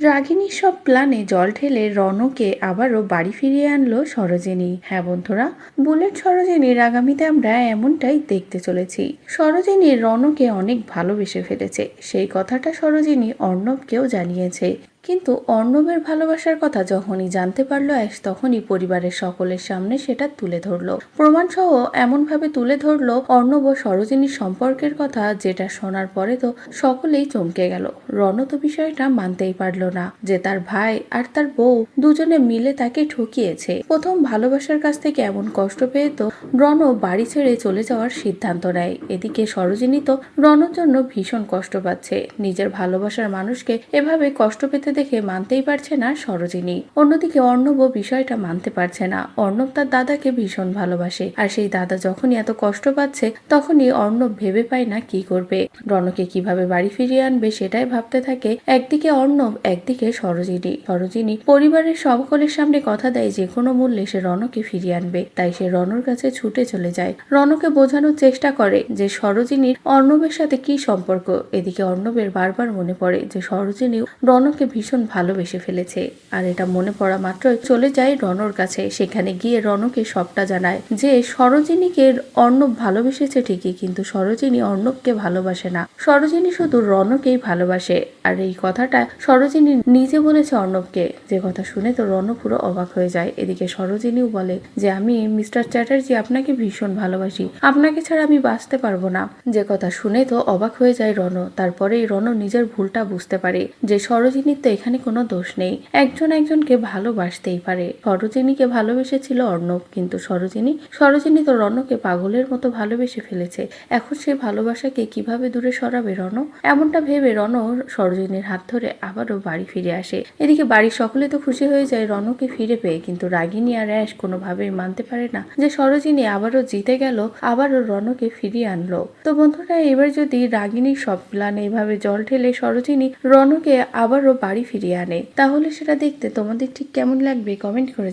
রাগিনীর সব প্ল্যানে জল ঢেলে রনকে আবারও বাড়ি ফিরিয়ে আনলো সরোজিনী। হ্যাঁ বন্ধুরা, বুলেট সরোজিনীর আগামীতে আমরা এমনটাই দেখতে চলেছি। সরোজিনী রনকে অনেক ভালোবেসে ফেলেছে। সেই কথাটা সরোজিনী অর্ণবকেও জানিয়েছে। কিন্তু অর্ণবের ভালোবাসার কথা যখনই জানতে পারল অ্যাশ, তখনই পরিবারের সকলের সামনে সেটা তুলে ধরলো। প্রমাণসহ এমনভাবে তুলে ধরলো অর্ণব ও সরোজিনীর সম্পর্কের কথা যেটা শোনার পরে তো সকলেই চমকে গেল। রণ তো বিষয়টা মানতেই পারল না যে তার ভাই আর তার বউ দুজনে মিলে তাকে ঠকিয়েছে। প্রথম ভালোবাসার কাছ থেকে এমন কষ্ট পেয়ে তো রণ বাড়ি ছেড়ে চলে যাওয়ার সিদ্ধান্ত নেয়। এদিকে সরোজিনী তো রণর জন্য ভীষণ কষ্ট পাচ্ছে। নিজের ভালোবাসার মানুষকে এভাবে কষ্ট পেতে দেখে মানতেই পারছে না সরোজিনী। অন্যদিকে অর্ণব বিষয়টা মানতে পারছে না। অর্ণব তার দাদাকে ভীষণ ভালোবাসে। আর সেই দাদা যখনই এত কষ্ট পাচ্ছে, তখনই অর্ণব ভেবে পায় না কি করবে। রণকে কীভাবে বাড়ি ফিরিয়ে আনবে সেটাই ভাবতে থাকে একদিকে অর্ণব, একদিকে সরোজিনী। সরোজিনী পরিবারের সকলের সামনে কথা দেয় যে কোনো মূল্যে সে রণকে ফিরিয়ে আনবে। তাই সে রণর কাছে ছুটে চলে যায়। রণকে বোঝানোর চেষ্টা করে যে সরোজিনীর অর্ণবের সাথে কি সম্পর্ক। এদিকে অর্ণবের বারবার মনে পড়ে যে সরোজিনী রণকে ভীষণ ভালোবেসে ফেলেছে। আর এটা মনে পড়া মাত্রই চলে যায় রণর কাছে। সেখানে গিয়ে রণকে সবটা জানায় যে সরোজিনীকে অর্ণব ভালোবেসেছে ঠিকই, কিন্তু সরোজিনী অর্ণবকে ভালোবাসে না। সরোজিনী শুধু রণকেই ভালোবাসে। আর এই কথাটা সরোজিনী নিজে বলেছে অর্ণবকে। যে কথা শুনে তো রণ পুরো অবাক হয়ে যায়। এদিকে সরোজিনীও বলে যে, আমি মিস্টার চ্যাটার্জি, আপনাকে ভীষণ ভালোবাসি। আপনাকে ছাড়া আমি বাঁচতে পারব না। যে কথা শুনে তো অবাক হয়ে যায় রণ তারপরেই রণ নিজের ভুলটা বুঝতে পারে যে সরোজিনীর তো এখানে কোনো দোষ নেই। একজন একজনকে ভালোবাসতেই পারে। সরোজিনীকে ভালোবেসেছিল অর্ণব, কিন্তু সরোজিনী সরোজিনী তো রণকে পাগলের মতো ভালোবেসে ফেলেছে। এখন সে ভালোবাসাকে কীভাবে দূরে সরাবে রণ? এমনটা ভেবে রণ সরোজিনীর হাত ধরে আবারও বাড়ি ফিরে আসে। এদিকে বাড়ির সকলে তো খুশি হয়ে যায় রণকে ফিরে পেয়ে, কিন্তু রাগিনী আর অ্যাশ কোনোভাবেই মানতে পারে না যে সরোজিনী আবারও জিতে গেল, আবারও রণকে ফিরিয়ে আনলো। তো বন্ধুরা, এবার যদি রাগিনীর সব প্ল্যানে এভাবে জল ঢেলে সরোজিনী রণকে আবারও বাড়ি ফিরিয়ে আনে। তাহলে সেটা দেখতে তোমাদের ঠিক কেমন লাগবে? কমেন্ট করে